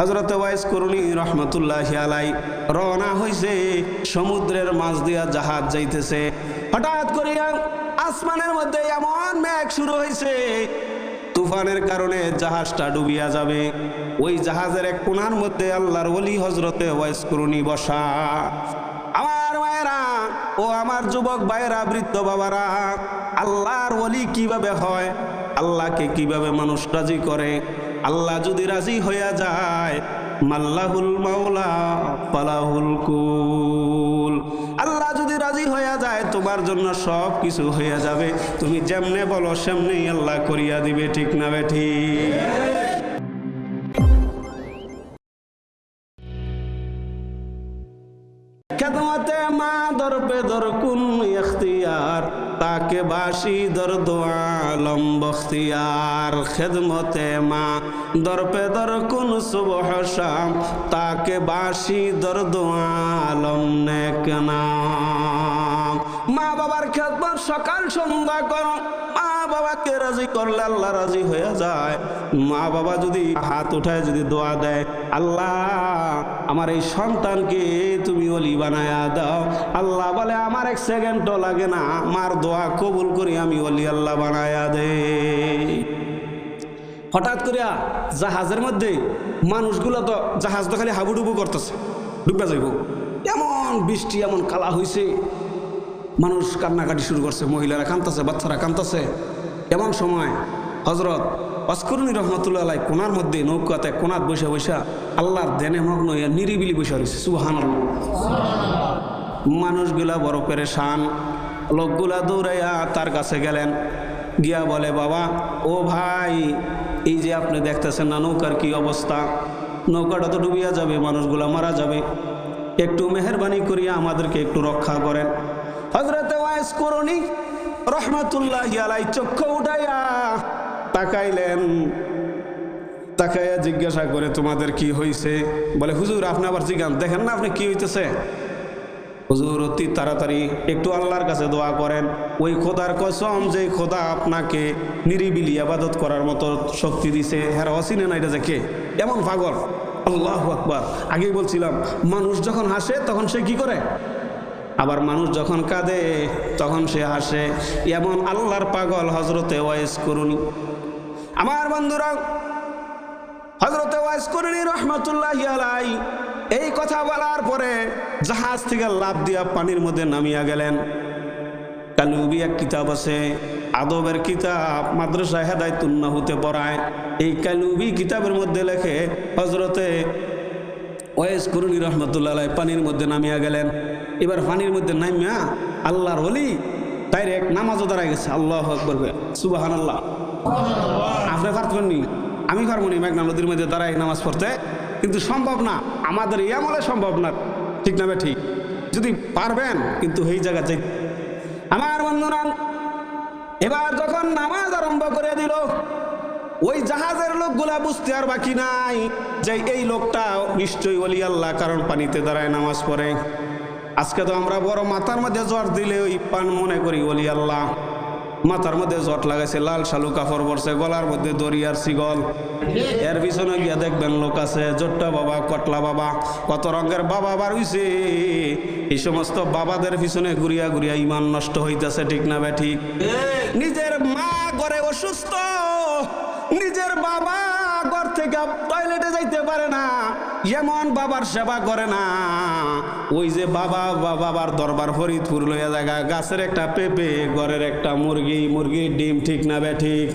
হজরত ওয়াইস করুণী রহমতুল্লাহ আলাই রওনা হইছে, সমুদ্রের মাছ দিয়া জাহাজ যাইতেছে। হঠাৎ করিয়া আসমানের মধ্যে এমন মেঘ শুরু হয়েছে তুফানের কারণে জাহাজটা ডুবিয়া যাবে। ওই জাহাজের এক কোনার মধ্যে আল্লাহর ওলি হজরতে ওয়াইস করুণী বসা। আমার মায়েরা ও আমার যুবক ভাইয়েরা, বৃদ্ধ বাবারা, আল্লাহর ওলি কীভাবে হয়, আল্লাহকে কীভাবে মানুষ রাজি করে আল্লাহ যদি রাজি হইয়া যায়, মাল্লাহুল মাওলা পালাহুল কুল। আল্লাহ যদি রাজি হইয়া যায়, তোমার জন্য সব কিছু হইয়া যাবে। তুমি যেমনে বলো, সেমনেই আল্লাহ করিয়া দিবে, ঠিক না বেঠি? খেদমতে মা দর পে দর কুন ইখতিয়ার, তাকে বাসি দর দোয়ালম বখতিয়ার খেদমতে মা, দরপে দর কোন সুবহ শাম, তাকে বাসি দর আলম নেক নাম। মা বাবার খেদমত সকাল সন্ধ্যা করো। মা বাবাকে রাজি করলে আল্লাহ রাজি হয়ে যায়। মা বাবা যদি হাত উঠায়, যদি দোয়া দেয়, আল্লাহ, আমার এই সন্তানকে তুমি অলি বানায়া দাও। আল্লাহ বলে, আমার এক সেকেন্ডও লাগে না। আমার দোয়া কবুল করি, আমি অলি আল্লাহ বানায়া দে হঠাৎ করিয়া জাহাজের মধ্যে মানুষগুলো তো, জাহাজ তো খালি হাবুডুবু করতেছে। ডুবে যাইব। এমন বৃষ্টি, এমন কালা হইছে। মানুষ কান্নাকাটি শুরু করছে, মহিলারা কান্তাছে বাচ্চারা কান্তাছে এমন সময় হজরত অস্করণী রহমতুল্লাহ কোনার মধ্যে নৌকাতে কোনার বসে বসা আল্লাহর দেনে মগ্ন হইয়া নিরিবিলি বসে রয়েছে সুহান মানুষগুলা বড় পেরেশান, লোকগুলা দৌড়াইয়া তার কাছে গেলেন। গিয়া বলে, বাবা, ও ভাই, এই যে আপনি দেখতেছেন না নৌকার কি অবস্থা? নৌকাটা তো ডুবিয়া যাবে, মানুষগুলা মারা যাবে। একটু মেহরবানি করিয়া আমাদেরকে একটু রক্ষা করেন। হজরতে ওয়াইস করণী রহমাতুল্লাহ আলাই চক্ষু উঠাইয়া তাকাইলেন। তাকাইয়া জিজ্ঞাসা করে, তোমাদের কি হইছে? বলে, হুজুর, আপনি আবার জিজ্ঞান দেখেন না আপনি কি হইতেছে? হুজুর, অতি তাড়াতাড়ি একটু আল্লাহর কাছে দোয়া করেন। ওই খোদার কসম যে খোদা আপনাকে নিরিবিলি আবাদত করার মতো শক্তি দিছে হ্যাঁ অসিনে না এটা যে কে? এমন পাগল। আল্লাহ আকবার। আগেই বলছিলাম, মানুষ যখন হাসে, তখন সে কি করে? আবার মানুষ যখন কাঁদে, তখন সে হাসে এমন আল্লাহর পাগল হজরতে ওয়াইস করুনি। আমার বন্ধুরা হজরতে ওয়াইস করুনি রহমতুল্লাহ আলাই এই কথা বলার পরে জাহাজ থেকে লাভ দিয়া পানির মধ্যে নামিয়া গেলেন। কালুবি এক কিতাব আছে, আদবের কিতাব মাদ্রাসা হেদায়তুন্না হতে পড়ায়। এই কালুবি কিতাবের মধ্যে লেখে হজরতে ওয়েস করুনি রহমতুল্লাহ পানির মধ্যে নামিয়া গেলেন। এবার পানির মধ্যে নামিয়া আল্লাহর হলি ডাইরেক্ট নামাজও দাঁড়ায় গেছে। আল্লাহ আকবর সুবাহান আল্লাহ আপনি পারতেন আমি পারব নি? মেঘনা নদীর মধ্যে দাঁড়ায় নামাজ পড়তে। কিন্তু সম্ভব না। আমাদের এই আমলে সম্ভব না। ঠিক না ঠিক। যদি পারবেন, কিন্তু এই জায়গা যাই আমার বন্ধুরা, এবার যখন নামাজ আরম্ভ করে দিল, ওই জাহাজের লোকগুলা বুঝতে আর বাকি নাই যে এই লোকটা নিশ্চয়ই অলি আল্লাহ কারণ পানিতে দাঁড়ায় নামাজ পড়ে। আজকে তো আমরা বড় মাথার মধ্যে জ্বর দিলে ওই পান মনে করি অলি আল্লাহ। মাথার মধ্যে জট লাগাইছে, লাল শালু কাপড় পরছে, গলার মধ্যে দরিয়ার শিগল। এর পিছনে গিয়া দেখবেন লোক আছে, জোট্টা বাবা, কটলা বাবা, কত রঙের বাবা বার হইছে। এই সমস্ত বাবাদের পিছনে ঘুরিয়া ঘুরিয়া ইমান নষ্ট হইতেছে, ঠিক না ঠিক নিজের মা ঘরে অসুস্থ, নিজের বাবা ঘর থেকে টয়লেটে যাইতে পারে না। এমন বাবার সেবা করে না, ওই যে বাবা বা বাবার দরবার ফরিদপুর লইয়া জায়গা, গাছের একটা পেঁপে, ঘরের একটা মুরগি, মুরগির ডিম ঠিক না বে ঠিক?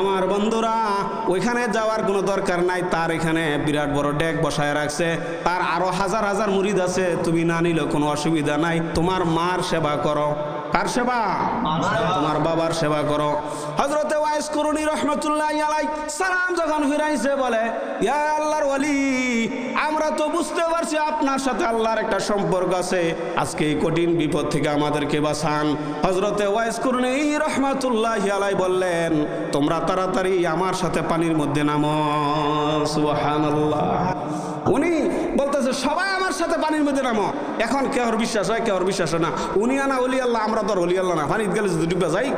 আমার বন্ধুরা, ওইখানে যাওয়ার কোনো দরকার নাই, তার এখানে বিরাট বড় ডেক বসায় রাখছে, তার আরও হাজার হাজার মুরিদ আছে, তুমি না নিলে কোনো অসুবিধা নাই, তোমার মার সেবা করো। কার সেবা। তোমার বাবার সেবা করো। হজরতে ওয়াইস করুনি রহমতুল্লাহ আলাই সালাম যখন ফিরাইছে বলে, ইয়া আল্লাহর ওয়ালি, আমরা তো বুঝতে পারছি আপনার সাথে আল্লাহর একটা সম্পর্ক আছে। আজকে এই কঠিন বিপদ থেকে আমাদেরকে বাঁচান। হজরতে ওয়াইস করুনি রহমতুল্লাহ আলাই বললেন, তোমরা তাড়াতাড়ি আমার সাথে পানির মধ্যে নামো। সুবহানাল্লাহ। উনি বলতেছে, সবাই আমার সাথে পানির মধ্যে নামো। এখন কেহর বিশ্বাস হয় কেহর বিশ্বাস হয় না। উনি আনা অলি আল্লাহ, আমরা তো আর অলি আল্লাহ না। পানিতে গেলে যদি ডুবে যাই,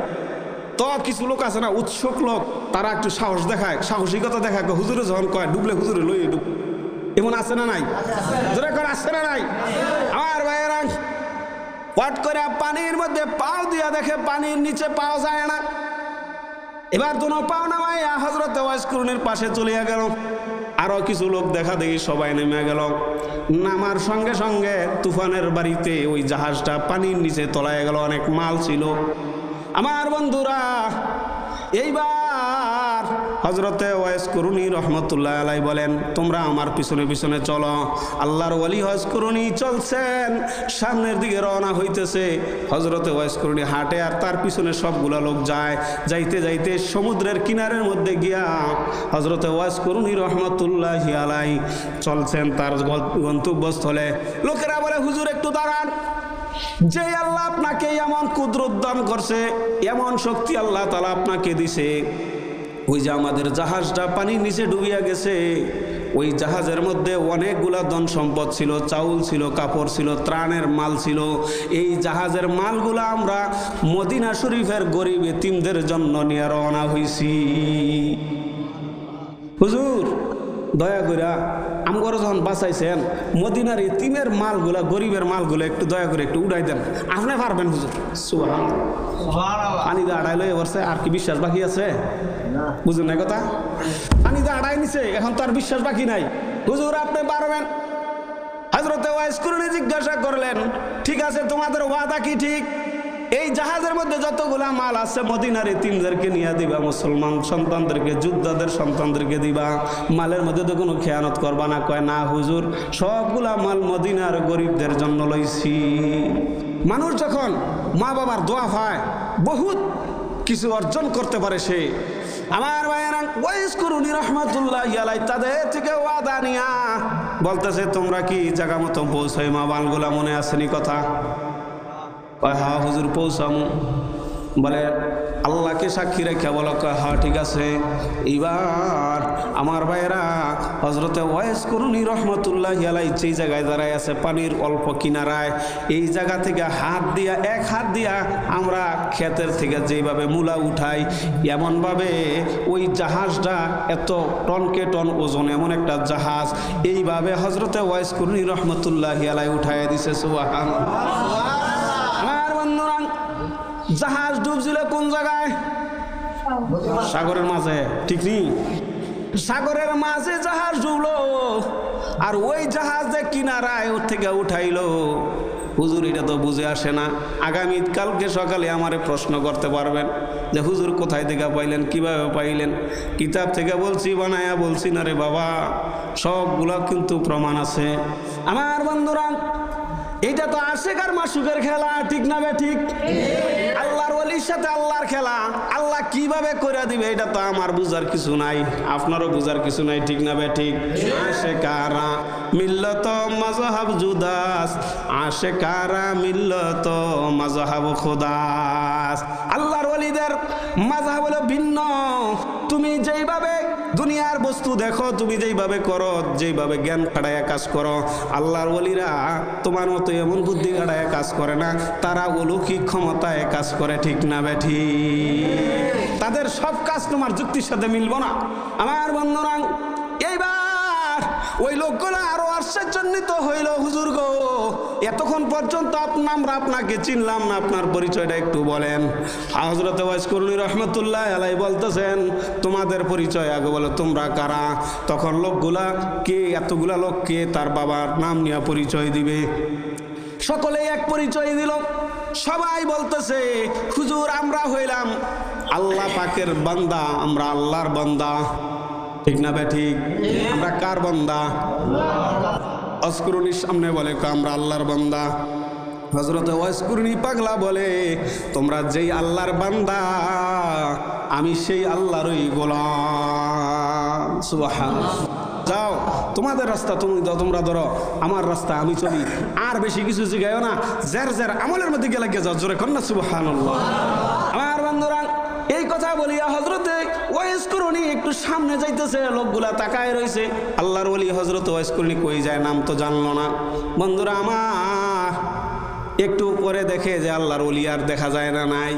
তো কিছু লোক আছে না, উৎসুক লোক, তারা একটু সাহস দেখায়, সাহসিকতা দেখায় হুজুরে যখন কয়, ডুবলে হুজুরে লই ডুব। এমন আছে না নাই? জোরে করে, আছে না নাই? আমার ভাইয়েরা পট করে পানির মধ্যে পাও দিয়া দেখে পানির নিচে পাওয়া যায় না। এবার দুনো পাও না নামাই হজরত ওয়াইসকুরুনের পাশে চলিয়া গেল। আরও কিছু লোক দেখা দেখি সবাই নেমে গেল। নামার সঙ্গে সঙ্গে তুফানের বাড়িতে ওই জাহাজটা পানির নিচে তলায় গেল, অনেক মাল ছিল। আমার বন্ধুরা, এইবার হজরতে ওয়েস করুনি রহমতুল্লাহ আলাই বলেন, তোমরা আমার পিছনে পিছনে চলো। আল্লাহর ওয়ালি হজ করুনি চলছেন, সামনের দিকে রওনা হইতেছে। হজরতে ওয়েস করুনি হাটে আর তার পিছনে সবগুলা লোক যায়। যাইতে যাইতে সমুদ্রের কিনারের মধ্যে গিয়া হজরতে ওয়াইস করুনি রহমতুল্লাহ আলাই চলছেন তার গন্তব্যস্থলে। লোকেরা বলে, হুজুর, একটু দাঁড়ান। যে আল্লাহ আপনাকে এমন কুদরত দান করছে, এমন শক্তি আল্লাহ তালা আপনাকে দিছে। ওই যে আমাদের জাহাজটা পানির নিচে ডুবিয়া গেছে ওই জাহাজের মধ্যে অনেকগুলা ধন সম্পদ ছিল চাউল ছিল কাপড় ছিল ত্রাণের মাল ছিল। এই জাহাজের মালগুলা আমরা মদিনা শরীফের গরিব এতিমদের জন্য নিয়ে রওনা হয়েছি হুজুর দয়া কইরা আমগর যখন বাঁচাইছেন মদিনার ইতিমের মালগুলা গরিবের মালগুলো একটু দয়া করে একটু উড়াই দেন। আপনি পারবেন হুজুর? পানি দিয়ে আড়াইলো এবারছে আর কি বিশ্বাস বাকি আছে? বুঝুন না কথা? পানি দিয়ে আড়াই নিছে, এখন তো আর বিশ্বাস বাকি নাই। হুজুর, আপনি পারবেন? হজরতে ওয়াইস কুরুনি জিজ্ঞাসা করলেন, ঠিক আছে, তোমাদের ওয়াদা কি ঠিক? এই জাহাজের মধ্যে যতগুলা মাল আছে, মদিনার তিনদেরকে নিয়ে দিবা, মুসলমান সন্তানদেরকে, যোদ্ধাদের সন্তানদেরকে দিবা। মালের মধ্যে তো কোনো খেয়ানত করবা না। কয়, না হুজুর, সবগুলা মাল মদিনার গরিবদের জন্য লইছি। মানুষ যখন মা বাবার দোয়া পায়, বহুত কিছু অর্জন করতে পারে সে। আমার তাদের থেকে নিয়া। বলতেছে, তোমরা কি জায়গা মতো মা বালগুলা মনে আসেনি কথা? কয় হা হুজুর, পৌঁছামু। বলে আল্লাহকে সাক্ষী রেখে বলো, কয় হা ঠিক আছে। এবার আমার ভাইরা হজরতে ওয়াইস করুনি রহমতুল্লাহ আলাই যেই জায়গায় দাঁড়ায় আছে, পানির অল্প কিনারায়, এই জায়গা থেকে হাত দিয়া, এক হাত দিয়া আমরা ক্ষেতের থেকে যেভাবে মূলা উঠাই, এমনভাবে ওই জাহাজটা এত টনকে টন ওজন, এমন একটা জাহাজ, এইভাবে হজরতে ওয়াইস করুনি রহমতুল্লাহ আলাই উঠাই দিছে সুবাহান আমার বন্ধুরা জাহাজ ডুবছিল কোন জায়গায়? সাগরের মাঝে, ঠিক নেই? সাগরের মাঝে জাহাজ ডুবলো, আর ওই জাহাজ যে কিনারায় ওর থেকে উঠাইলো। হুজুর, এটা তো বুঝে আসে না। আগামী কালকে সকালে আমারে প্রশ্ন করতে পারবেন যে, হুজুর, কোথায় থেকে পাইলেন? কীভাবে পাইলেন? কিতাব থেকে বলছি, বানায়া বলছি, না রে বাবা, সবগুলো কিন্তু প্রমাণ আছে। আমার বন্ধুরা এটা তো আশেকার মাসুকের খেলা, ঠিক না বে ঠিক? আল্লাহর ওলির সাথে আল্লাহর খেলা, আল্লাহ কীভাবে করে দিবে এটা তো আমার বুঝার কিছু নাই, আপনারও বুঝার কিছু নাই, ঠিক না বে ঠিক? আশেকারা মিল্লত মাজহাব জুদাস, আশেকারা মিল্লত মাজহাব খোদাস। আল্লাহর ওলিদের মাজহাব হলো ভিন্ন, তুমি যেইভাবে দুনিয়ার বস্তু দেখো, তুমি যেইভাবে করো, যেইভাবে জ্ঞান খাড়ায় কাজ করো, আল্লাহর ওলিরা তোমার মতো এমন বুদ্ধি খাড়ায় কাজ করে না, তারা অলৌকিক ক্ষমতায় কাজ করে, ঠিক না বেঠি তাদের সব কাজ তোমার যুক্তির সাথে মিলব না। আমার বন্ধুরা, এইবার ওই লোকগুলো আরও আশ্চর্যান্বিত হইল, হুজুর গো। এতক্ষণ পর্যন্ত আপনা আমরা আপনাকে চিনলাম না, আপনার পরিচয়টা একটু বলেন। হজরত ওয়াইস করুনি রহমতুল্লাহ আলাই বলতেছেন, তোমাদের পরিচয় আগে বলো, তোমরা কারা? তখন লোকগুলা, কে? এতগুলা লোক কে? তার বাবার নাম নিয়ে পরিচয় দিবে। সকলে এক পরিচয় দিল। সবাই বলতেছে, হুজুর, আমরা হইলাম আল্লাহ পাকের বান্দা, আমরা আল্লাহর বান্দা। ঠিক না বে, ঠিক? আমরা কার বান্দা? অস্করুনির সামনে বলে, "কা, আমরা আল্লাহর বান্দা। হজরত ওয়াসকুরনি পাগলা বলে, তোমরা যেই আল্লাহর বান্দা, আমি সেই আল্লাহরই গোলাম। যাও, তোমাদের রাস্তা তুমি তোমরা ধরো, আমার রাস্তা আমি চলি। আর বেশি কিছু জিগাইও না, জের জের আমলের মধ্যে গেলে গিয়ে যাও, জোরে কন্যা সুবহানাল্লাহ। আমার বন্ধুরা, এই কথা বলিয়া হজরতে ওয়াইস করুনি একটু সামনে যাইতেছে, লোকগুলা তাকায় রয়েছে আল্লাহর ওলি হজরত ওয়াইস করুনি কই যায় নাম তো জানলো না। বন্ধুরা, আমার একটু পরে দেখে যে আল্লাহর ওলি আর দেখা যায় না নাই।